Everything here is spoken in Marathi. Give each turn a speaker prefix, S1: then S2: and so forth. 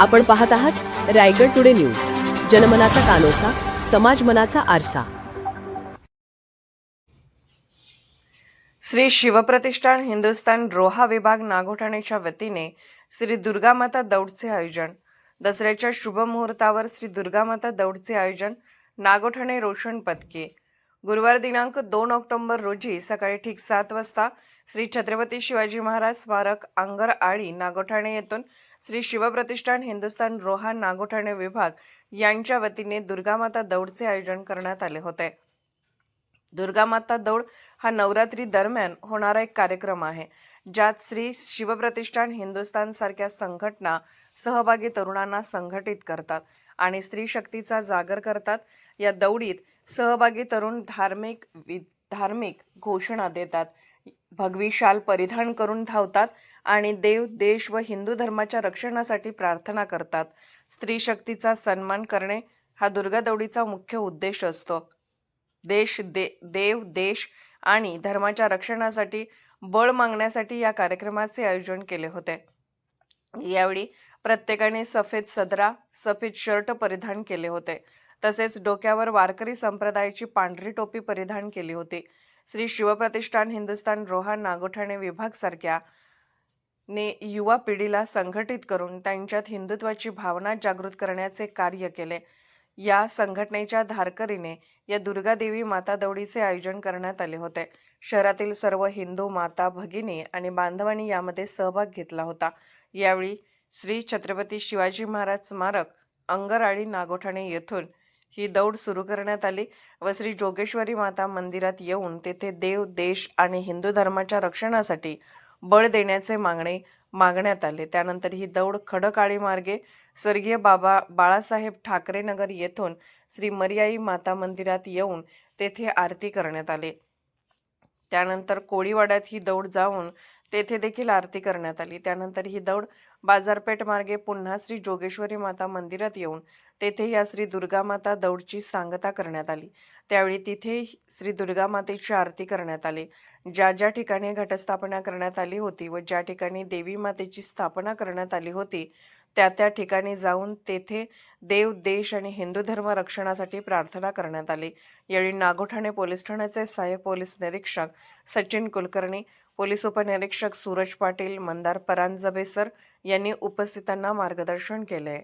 S1: आपण पाहत आहात रायगड टुडे न्यूज. जनमनाचा कानोसा समाज मनाचा आरसा.
S2: श्री शिवप्रतिष्ठान हिंदुस्थान रोहा विभाग नागोठाणेच्या वतीने श्री दुर्गामाता दौडचे आयोजन. दसऱ्याच्या शुभ मुहूर्तावर श्री दुर्गामाता दौडचे आयोजन नागोठाणे रोशन पदके गुरुवार दिनांक दोन ऑक्टोंबर रोजी सकाळी ठीक सात वाजता श्री छत्रपती शिवाजी महाराज स्मारक आंगर आळी नागोठाणे येथून श्री शिवप्रतिष्ठान हिंदुस्थान रोहा नागोठाणे विभाग यांच्या वतीने दुर्गामाता दौडचे आयोजन करण्यात आले होते. दुर्गामाता दौड हा नवरात्री दरम्यान होणारा एक कार्यक्रम आहे ज्यात श्री शिवप्रतिष्ठान हिंदुस्थान सारख्या संघटना सहभागी तरुणांना संघटित करतात आणि स्त्री शक्तीचा जागर करतात. या दौडीत सहभागी तरुण धार्मिक वि धार्मिक घोषणा देतात. भगवी शाल परिधान करून धावतात आणि देव देश व हिंदू धर्माच्या रक्षणासाठी प्रार्थना करतात. स्त्री शक्तीचा सन्मान करणे हा दुर्गा दौडीचा मुख्य उद्देश असतो. देश दे देव देश आणि धर्माच्या रक्षणासाठी बळ मागण्यासाठी या कार्यक्रमाचे आयोजन केले होते. यावेळी प्रत्येकाने सफेद सदरा सफेद शर्ट परिधान केले होते. तसेच डोक्यावर वारकरी संप्रदायाची पांढरी टोपी परिधान केली होती. श्री शिवप्रतिष्ठान हिंदुस्थान रोहा नागोठाणे विभाग सारख्या ने युवा पिढीला संघटित करून त्यांच्यात हिंदुत्वाची भावना जागृत करण्याचे कार्य केले. या संघटनेच्या धारकरीने या दुर्गादेवी माता दौडीचे आयोजन करण्यात आले होते. शहरातील सर्व हिंदू माता भगिनी आणि बांधवांनी यामध्ये सहभाग घेतला होता. यावेळी श्री छत्रपती शिवाजी महाराज स्मारक अंगराळी नागोठाणे येथून ही दौड सुरू करण्यात आली व श्री जोगेश्वरी माता मंदिरात येऊन तेथे देव देश आणि हिंदू धर्माच्या रक्षणासाठी बळ देण्याचे मागणे मागण्यात आले. त्यानंतर ही दौड खडकाळी मार्गे स्वर्गीय बाबा बाळासाहेब ठाकरे नगर येथून श्री मर्याई माता मंदिरात येऊन तेथे आरती करण्यात आली. त्यानंतर कोळीवाड्यात ही दौड जाऊन तेथे देखील आरती करण्यात आली. त्यानंतर ही दौड बाजारपेठ मार्गे पुन्हा श्री जोगेश्वरी माता मंदिरात येऊन तेथे या श्री दुर्गा माता दौडची सांगता करण्यात आली. त्यावेळी तिथे श्री दुर्गा मातेची आरती करण्यात आली. ज्या ज्या ठिकाणी घटस्थापना करण्यात आली होती व ज्या ठिकाणी देवी मातेची स्थापना करण्यात आली होती त्या त्या ठिकाणी जाऊन तेथे देव देश आणि हिंदू धर्म रक्षणासाठी प्रार्थना करण्यात आली. यावेळी नागोठाणे पोलीस ठाण्याचे सहाय्यक पोलीस निरीक्षक सचिन कुलकर्णी पोलीस उपनिरीक्षक सूरज पाटील मंदार परांजबे सर यांनी उपस्थितांना मार्गदर्शन केले.